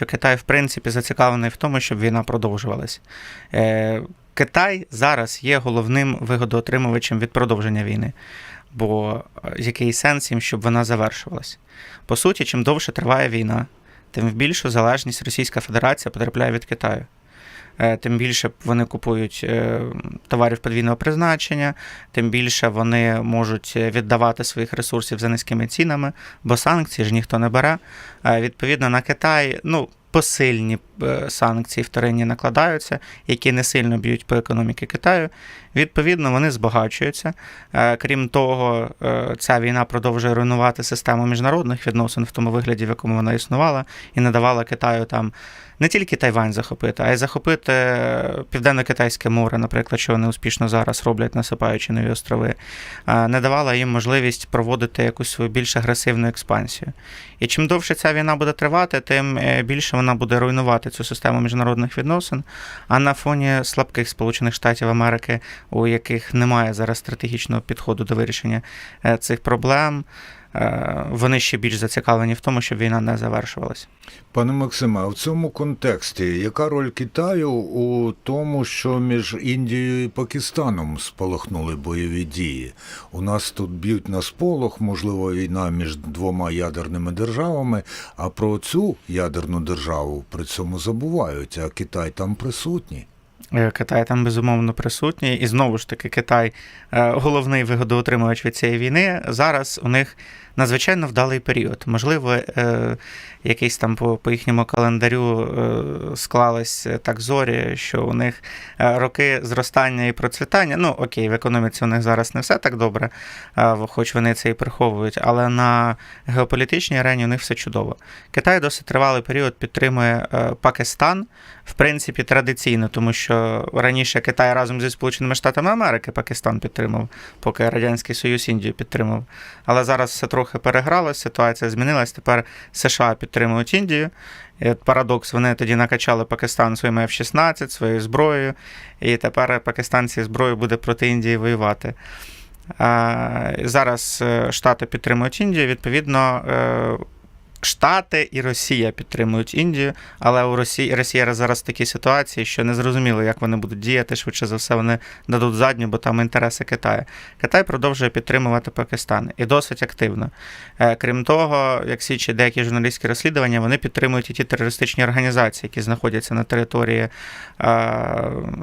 що Китай, в принципі, зацікавлений в тому, щоб війна продовжувалась. Е, Китай зараз є головним вигодоотримувачем від продовження війни. Бо е, який сенс їм, щоб вона завершувалась? По суті, чим довше триває війна, тим в більшу залежність Російська Федерація потрапляє від Китаю. Е, Тим більше вони купують е, товарів подвійного призначення, тим більше вони можуть е, віддавати своїх ресурсів за низькими цінами, бо санкції ж ніхто не бере. Відповідно, на Китай, ну. Посильні санкції вторинні накладаються, які не сильно б'ють по економіці Китаю. Відповідно, вони збагачуються. Крім того, ця війна продовжує руйнувати систему міжнародних відносин в тому вигляді, в якому вона існувала, і не давала Китаю там не тільки Тайвань захопити, а й захопити Південно-Китайське море, наприклад, що вони успішно зараз роблять, насипаючи нові острови, Е, не давала їм можливість проводити якусь свою більш агресивну експансію. І чим довше ця війна буде тривати, тим е, більше вона буде руйнувати цю систему міжнародних відносин. А на фоні слабких Сполучених Штатів Америки, у яких немає зараз стратегічного підходу до вирішення е, цих проблем, е, вони ще більш зацікавлені в тому, щоб війна не завершувалась. Пане Максиме, в цьому контексті яка роль Китаю у тому, що між Індією і Пакистаном спалахнули бойові дії? У нас тут б'ють на сполох, можливо, війна між двома ядерними державами, а про цю ядерну державу при цьому забувають, а Китай там присутній. Е, Китай там безумовно присутній, і знову ж таки, Китай е, головний вигодоотримувач від цієї війни. Зараз у них надзвичайно вдалий період. Можливо, е, якийсь там по, по їхньому календарю склались так зорі, що у них роки зростання і процвітання. Ну окей, в економіці у них зараз не все так добре, хоч вони це і приховують, але на геополітичній арені у них все чудово. Китай досить тривалий період підтримує Пакистан, в принципі, традиційно, тому що раніше Китай разом зі Сполученими Штатами Америки Пакистан підтримав, поки Радянський Союз Індію підтримав. Але зараз все трохи перегралося, ситуація змінилась. Тепер США підтримують Індію. І от парадокс, вони тоді накачали Пакистан своїми F-16, своєю зброєю, і тепер пакистанці зброю буде проти Індії воювати. Зараз е, Штати підтримують Індію, відповідно. Штати і Росія підтримують Індію, але у Росії Росія зараз в такій ситуації, що не зрозуміло, як вони будуть діяти. Швидше за все, вони дадуть задню, бо там інтереси Китаю. Китай продовжує підтримувати Пакистан і досить активно. Е, Крім того, як свідчать деякі журналістські розслідування, вони підтримують і ті терористичні організації, які знаходяться на території е,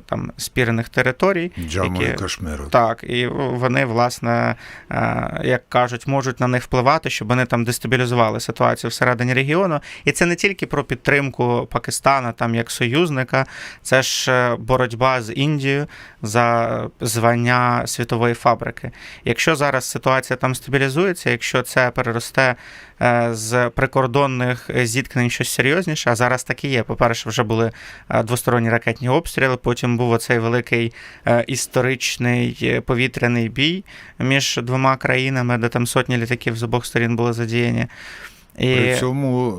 там спірених територій. Джаму які- і Кашмиру. Так, і вони, власне, е, як кажуть, можуть на них впливати, щоб вони там дестабілізували ситуацію всередині регіону. І це не тільки про підтримку Пакистана там як союзника, це ж е, боротьба з Індією за звання світової фабрики. Якщо зараз ситуація там стабілізується, якщо це переросте е, з прикордонних зіткнень щось серйозніше, а зараз так і є. По-перше, вже були е, двосторонні ракетні обстріли, потім був оцей великий історичний повітряний бій між двома країнами, де там сотні літаків з обох сторін були задіяні. І... При цьому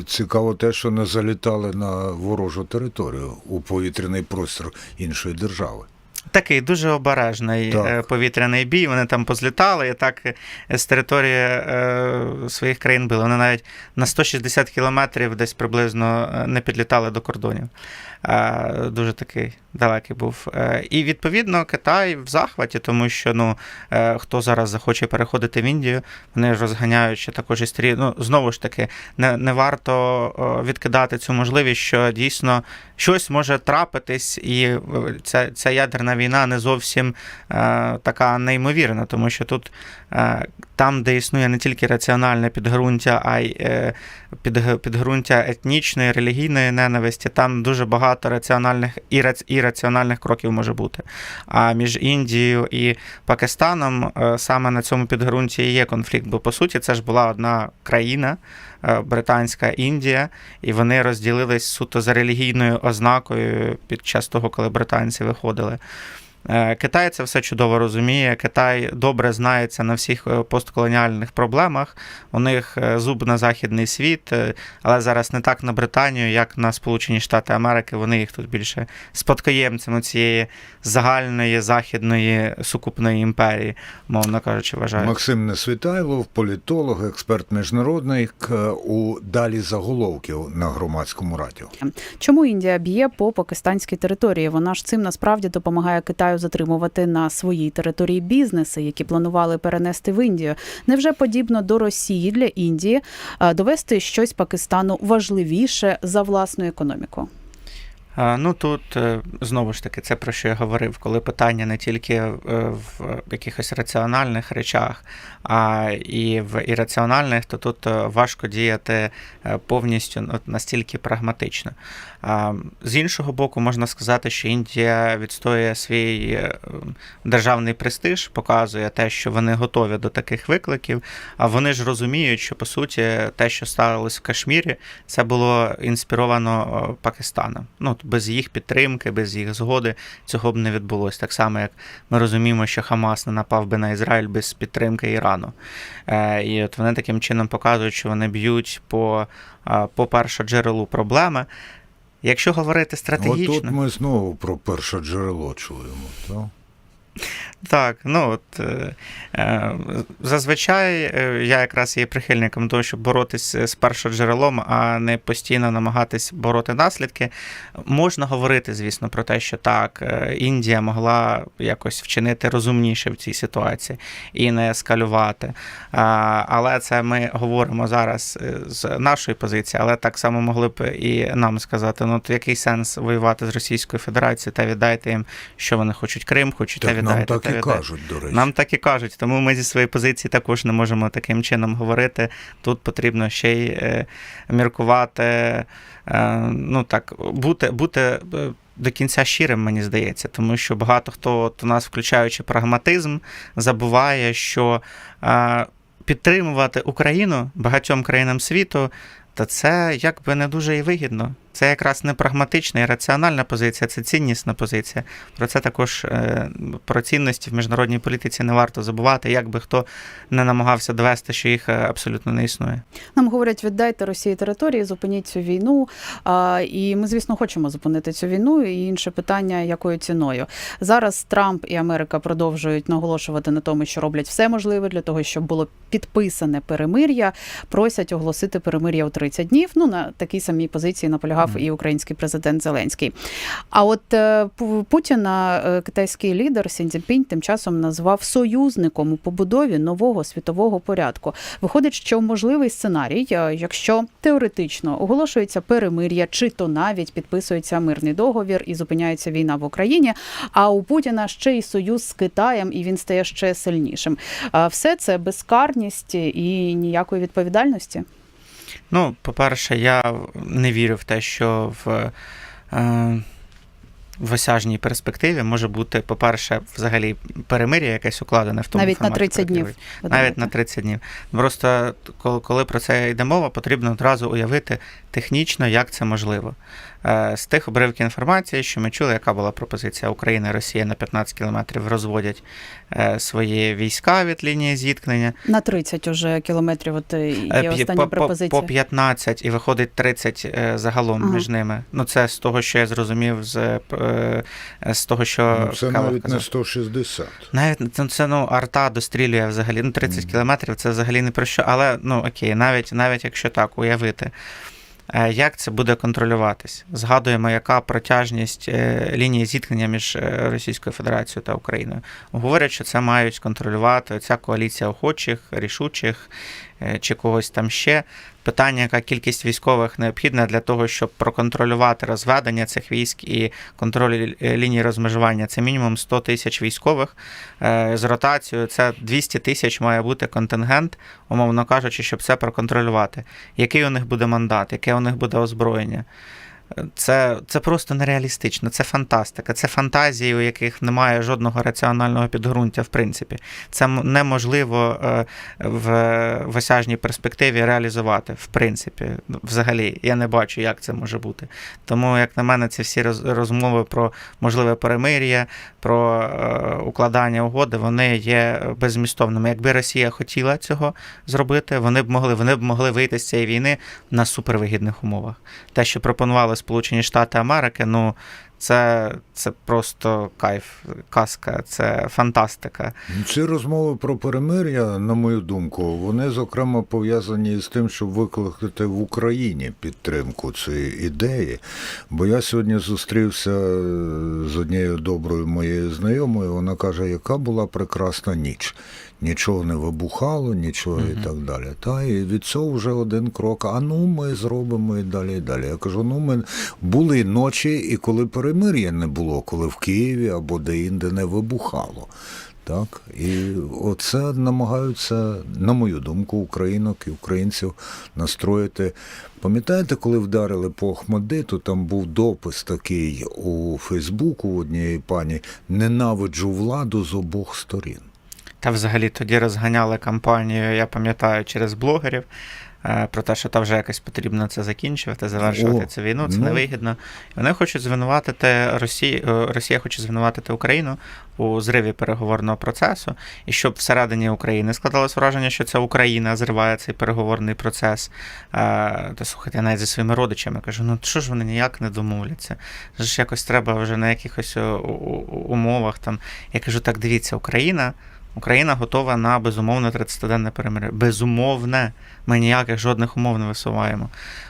е, цікаво те, що не залітали на ворожу територію у повітряний простір іншої держави. Такий дуже обережний Так. е, повітряний бій. Вони там позлітали і так е, з території е, своїх країн били. Вони навіть на 160 кілометрів десь приблизно не підлітали до кордонів. Е, Дуже такий далекий був. Е, І відповідно Китай в захваті, тому що ну е, хто зараз захоче переходити в Індію, вони розганяють ще також історії. Ну знову ж таки, не, не варто відкидати цю можливість, що дійсно щось може трапитись, і е, ця, ця ядерна війна не зовсім така неймовірна, тому що тут там, де існує не тільки раціональне підґрунтя, а й підґрунтя етнічної, релігійної ненависті, там дуже багато раціональних і, і раціональних кроків може бути. А між Індією і Пакистаном е, саме на цьому підґрунті і є конфлікт, бо по суті це ж була одна країна. е, Британська Індія, і вони розділились суто за релігійною ознакою під час того, коли британці виходили. Е, Китай це все чудово розуміє. Китай добре знається на всіх е, постколоніальних проблемах. У них е, зуб на західний світ, але зараз не так на Британію, як на Сполучені Штати Америки. Вони їх тут більше спадкоємцями цієї загальної західної сукупної імперії, мовно кажучи, вважають. Максим Несвітайлов, політолог, експерт міжнародник у далі заголовків на громадському радіо. Чому Індія б'є по пакистанській території? Вона ж цим насправді допомагає Китаю затримувати на своїй території бізнеси, які планували перенести в Індію. Невже подібно до Росії для Індії довести щось Пакистану важливіше за власну економіку? Ну тут е, знову ж таки це про що я говорив, коли питання не тільки е, в якихось раціональних речах, а і в ірраціональних, то тут е, важко діяти повністю ну, настільки прагматично. З іншого боку, можна сказати, що Індія відстоює свій державний престиж, показує те, що вони готові до таких викликів. А вони ж розуміють, що по суті те, що сталося в Кашмірі, це було інспіровано Пакистаном. Ну, без їх підтримки, без їх згоди цього б не відбулося. Так само, як ми розуміємо, що Хамас не напав би на Ізраїль без підтримки Ірану. Е, і от вони таким чином показують, що вони б'ють по, е, по перше джерелу проблеми. Якщо говорити стратегічно. тут ми знову про перше джерело чуємо. Так? Так, ну от е, е, зазвичай е, я якраз є прихильником того, щоб боротись з першоджерелом, а не постійно намагатись бороти наслідки. Можна говорити, звісно, про те, що так, е, Індія могла якось вчинити розумніше в цій ситуації і не ескалювати. Але це ми говоримо зараз е, з нашої позиції, але так само могли б і нам сказати: ну, то який сенс воювати з Російською Федерацією та віддайте їм, що вони хочуть Крим, хочуть та віддайте. Нам так і кажуть, до речі. Нам так і кажуть, тому ми зі своєї позиції також не можемо таким чином говорити. Тут потрібно ще й е, міркувати, е, ну так, бути, бути е, до кінця щирим, мені здається, тому що багато хто от у нас, включаючи прагматизм, забуває, що е, підтримувати Україну багатьом країнам світу. Та це якби не дуже і вигідно. Це якраз не прагматична і раціональна позиція, це ціннісна позиція. Про це також е, про цінності в міжнародній політиці не варто забувати, як би хто не намагався довести, що їх е, абсолютно не існує. Нам говорять, віддайте Росії території, зупиніть цю війну. І ми, звісно, хочемо зупинити цю війну. І інше питання, якою ціною. Зараз Трамп і Америка продовжують наголошувати на тому, що роблять все можливе для того, щоб було підписане перемир'я. Просять оголосити перемир'я у 30 днів. Ну на такій самій позиції наполягав і український президент Зеленський. А от е, Путіна е, китайський лідер Сін Цзіньпінь тим часом назвав союзником у побудові нового світового порядку. Виходить, що можливий сценарій, е, якщо теоретично оголошується перемир'я, чи то навіть підписується мирний договір і зупиняється війна в Україні. А у Путіна ще й союз з Китаєм, і він стає ще сильнішим. Все це безкарність і ніякої відповідальності. Ну, по-перше, я не вірю в те, що в, е, в осяжній перспективі може бути, по-перше, взагалі перемир'я якесь укладене в тому Навіть на форматі, 30 днів. Навіть на 30 днів. Просто коли про це йде мова, потрібно одразу уявити технічно, як це можливо. Е, З тих обривків інформації, що ми чули, яка була пропозиція України і Росія на 15 кілометрів розводять е, свої війська від лінії зіткнення. на 30 уже кілометрів. От е, є остання по, по, пропозиція. по 15 і виходить 30 е, загалом Ага. між ними. Ну, це з того, що я зрозумів, з, з того, що Ну, це Калев навіть казав. не 160. Навіть це, це ну, арта дострілює взагалі. Ну, 30 Мгм. кілометрів це взагалі не про що. Але ну окей, навіть, навіть якщо так уявити. Е, Як це буде контролюватись? Згадуємо, яка протяжність е, лінії зіткнення між е, Російською Федерацією та Україною. Говорять, що це мають контролювати ця коаліція охочих, рішучих чи когось там ще. Питання, яка кількість військових необхідна для того, щоб проконтролювати розведення цих військ і контроль е, лінії розмежування. Це мінімум 100 тисяч військових е, з ротацією. Це 200 тисяч має бути контингент, умовно кажучи, щоб це проконтролювати. Який у них буде мандат, яке у них буде озброєння. Це, це просто нереалістично, це фантастика, це фантазії, у яких немає жодного раціонального підґрунтя, в принципі. Це неможливо е, в, в осяжній перспективі реалізувати, в принципі. Взагалі, я не бачу, як це може бути. Тому, як на мене, ці всі роз- розмови про можливе перемир'я, про е, укладання угоди, вони є беззмістовними. Якби Росія хотіла цього зробити, вони б могли, вони б могли вийти з цієї війни на супервигідних умовах. Те, що пропонували Сполучені Штати Америки, ну це, це просто кайф, казка, це фантастика. Ці розмови про перемир'я, на мою думку, вони зокрема пов'язані з тим, щоб викликати в Україні підтримку цієї ідеї. Бо я сьогодні зустрівся з однією доброю моєю знайомою. Вона каже, яка була прекрасна ніч. Нічого не вибухало, нічого і так далі. Та і від цього вже один крок. А ну ми зробимо і далі, і далі. Я кажу: ну ми були ночі, і коли перемир'я не було, коли в Києві або де-інде не вибухало. Так, і оце намагаються, на мою думку, українок і українців настроїти. Пам'ятаєте, коли вдарили по Охмадиту, там був допис такий у Фейсбуку однієї пані Ненавиджу владу з обох сторін. Та взагалі тоді розганяли кампанію, я пам'ятаю, через блогерів. Е, Про те, що та вже якось потрібно це закінчувати, завершувати О, цю війну, це ну. невигідно. І вони хочуть звинуватити Росію, е, Росія хоче звинуватити Україну у зриві переговорного процесу, і щоб всередині України складалось враження, що це Україна зриває цей переговорний процес. Е, Та слухайте, я навіть зі своїми родичами кажу: ну що ж вони ніяк не домовляться? Це ж якось треба вже на якихось умовах там. Я кажу, так дивіться, Україна. Україна готова на безумовне 30-денне перемир'я. Безумовне. Ми ніяких жодних умов не висуваємо.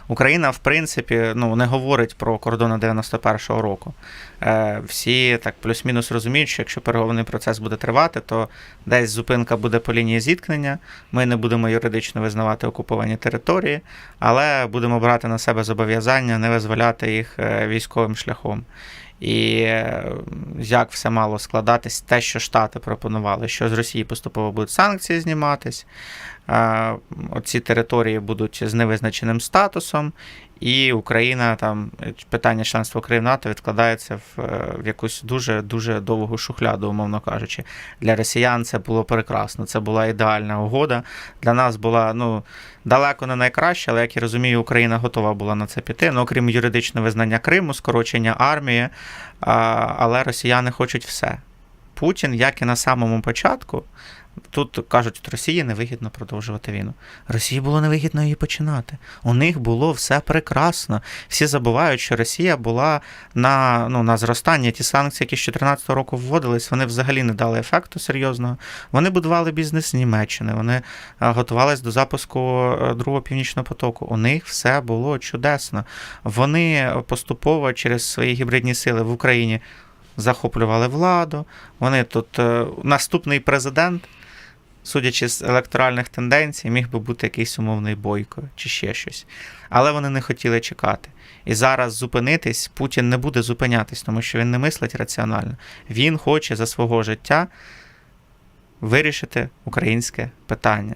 Україна, в принципі, ну, не говорить про кордони 91-го року. Е, всі так плюс-мінус розуміють, що якщо переговорний процес буде тривати, то десь зупинка буде по лінії зіткнення. Ми не будемо юридично визнавати окуповані території, але будемо брати на себе зобов'язання не визволяти їх е, військовим шляхом. І як все мало складатись, те, що Штати пропонували, що з Росії поступово будуть санкції зніматись, оці території будуть з невизначеним статусом, і Україна там е, питання членства України НАТО відкладається в, е, в якусь дуже дуже довгу шухляду, умовно кажучи. Для росіян це було прекрасно. Це була ідеальна угода. Для нас була ну далеко не найкраще, але як я розумію, Україна готова була на це піти. Ну, окрім юридичного визнання Криму, скорочення армії, але росіяни хочуть все. Путін, як і на самому початку, тут кажуть, от Росії невигідно продовжувати війну. Росії було невигідно її починати. У них було все прекрасно. Всі забувають, що Росія була на, ну, на зростання. Ті санкції, які з 2014 року вводились, вони взагалі не дали ефекту серйозного. Вони будували бізнес Німеччини, вони е, готувались до запуску е, другого північного потоку. У них все було чудесно. Вони поступово через свої гібридні сили в Україні захоплювали владу. Вони тут е, наступний президент, судячи з електоральних тенденцій, міг би бути якийсь умовний бойко чи ще щось. Але вони не хотіли чекати. І зараз зупинитись Путін не буде зупинятись, тому що він не мислить раціонально. Він хоче за свого життя вирішити українське питання.